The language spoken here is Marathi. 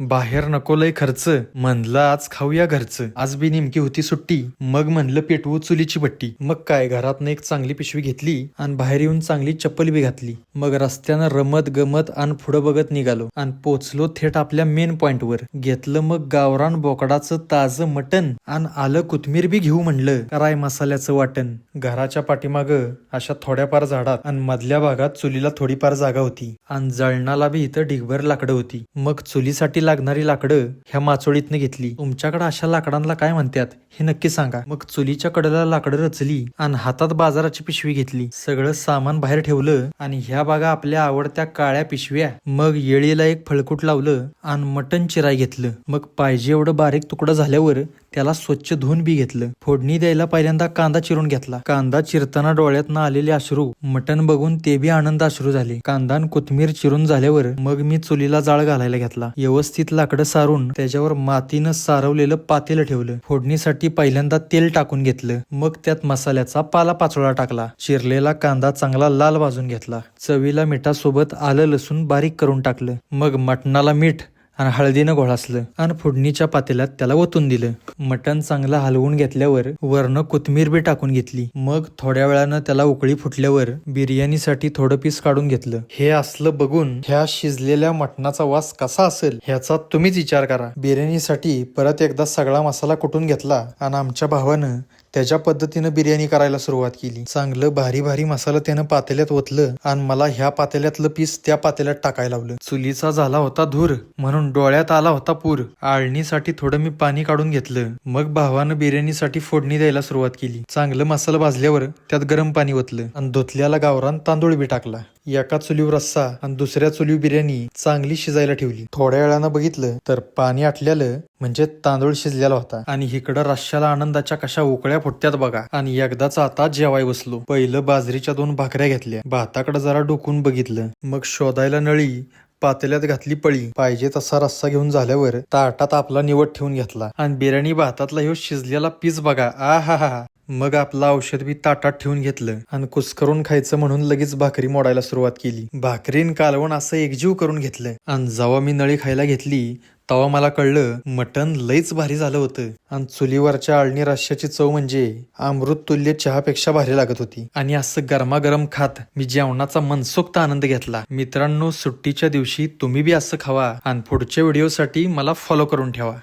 बाहेर नको लय खर्च. म्हणलं आज खाऊया घरचं. आज बी नेमकी होती सुट्टी. मग म्हणलं पेटवू चुलीची बट्टी. मग काय घरातनं एक चांगली पिशवी घेतली आणि बाहेर येऊन चांगली चप्पल बी घातली. मग रस्त्यानं रमत गमत आणि पुढं बघत निघालो आणि पोचलो थेट आपल्या मेन पॉइंटवर घेतलं मग गावरान बोकडाचं ताजं मटण आणि आलं कोथमीर बी घेऊ म्हणलं. कराय मसाल्याचं वाटण. घराच्या पाठीमाग अशा थोड्याफार झाडात आणि मधल्या भागात चुलीला थोडीफार जागा होती. आणि जळणाला बी इथं ढिगभर लाकडं होती. मग चुलीसाठी लागणारी लाकडं ह्या माचोळीतनं घेतली. तुमच्याकडे अशा लाकडांना काय म्हणतात हे नक्की सांगा. मग चुलीच्या कडेला लाकडं रचली आणि हातात बाजाराची पिशवी घेतली. सगळं सामान बाहेर ठेवलं आणि ह्या बागा आपल्या आवडत्या काळ्या पिशव्या. मग येळीला एक फळकूट लावलं आणि मटण चिराय घेतलं. मग पाहिजे एवढं बारीक तुकडं झाल्यावर त्याला स्वच्छ धुवून बी घेतलं. फोडणी द्यायला पहिल्यांदा कांदा चिरून घेतला. कांदा चिरताना डोळ्यात आलेले अश्रू. मटण बघून ते बी आनंद अश्रू झाले. कांदा आणि कोथमीर चिरून झाल्यावर मग मी चुलीला जाळ घालायला घेतला. व्यवस्थित लाकडं सारून त्याच्यावर मातीनं सारवलेलं पातेलं ठेवलं. फोडणीसाठी पहिल्यांदा तेल टाकून घेतलं. मग त्यात मसाल्याचा पाला पाचोळा टाकला. चिरलेला कांदा चांगला लाल भाजून घेतला. चवीला मिठासोबत आलं लसूण बारीक करून टाकलं. मग मटणाला मीठ आणि हळदीनं घोळासलं आणि फोडणीच्या पातेल्यात त्याला ओतून दिलं. मटण चांगलं हलवून घेतल्यावर वरनं कोथमीर बी टाकून घेतली. मग थोड्या वेळानं त्याला उकळी फुटल्यावर बिर्याणीसाठी थोडं पीस काढून घेतलं. हे असलं बघून ह्या शिजलेल्या मटणाचा वास कसा असेल ह्याचा तुम्हीच विचार करा. बिर्याणीसाठी परत एकदा सगळा मसाला कुटून घेतला? आणि आमच्या भावानं त्याच्या पद्धतीनं बिर्याणी करायला सुरुवात केली. चांगलं भारी भारी मसाला त्यानं पातेल्यात ओतलं आणि मला ह्या पातेल्यातलं पीस त्या पातेल्यात टाकायला लावलं. चुलीचा झाला होता धूर म्हणून डोळ्यात आला होता पूर. आळणीसाठी थोडं मी पाणी काढून घेतलं. मग भावानं बिर्याणीसाठी फोडणी द्यायला सुरुवात केली. चांगलं मसाला भाजल्यावर त्यात गरम पाणी ओतलं आणि धुतल्याला गावरान तांदूळ बी टाकला. एका चुलीवर रस्सा आणि दुसऱ्या चुलीवर बिर्याणी चांगली शिजायला ठेवली. थोड्या वेळानं बघितलं तर पाणी आटल्यालं म्हणजे तांदूळ शिजलेला होता. आणि इकडं रश्याला आनंदाच्या कशा उकळ्या फुटत्यात बघा. आणि एकदाच आता जेवाय बसलो. पहिलं बाजरीच्या दोन भाकऱ्या घेतल्या. भाताकडे जरा डोकून बघितलं. मग शोधायला नळी पातेल्यात घातली पळी. पाहिजे तसा रस्सा घेऊन झाल्यावर ताटात आपला निवड ठेवून घेतला. आणि बिर्याणी भातातला ह्यो शिजलेला पीस बघा. आ हा हा. मग आपलं औषध बी ताटात ठेवून घेतलं आणि कुसकरून खायचं म्हणून लगेच भाकरी मोडायला सुरुवात केली. भाकरीन कालवण असं एकजीव करून घेतलं. आणि जेव्हा मी नळी खायला घेतली तेव्हा मला कळलं मटण लईच भारी झालं होतं. आणि चुलीवरच्या आळणी राश्याची चव म्हणजे अमृत तुल्य चहापेक्षा भारी लागत होती. आणि असं गरमागरम खात मी जेवणाचा मनसोक्त आनंद घेतला. मित्रांनो सुट्टीच्या दिवशी तुम्ही बी असं खावा आणि पुढच्या व्हिडिओसाठी मला फॉलो करून ठेवा.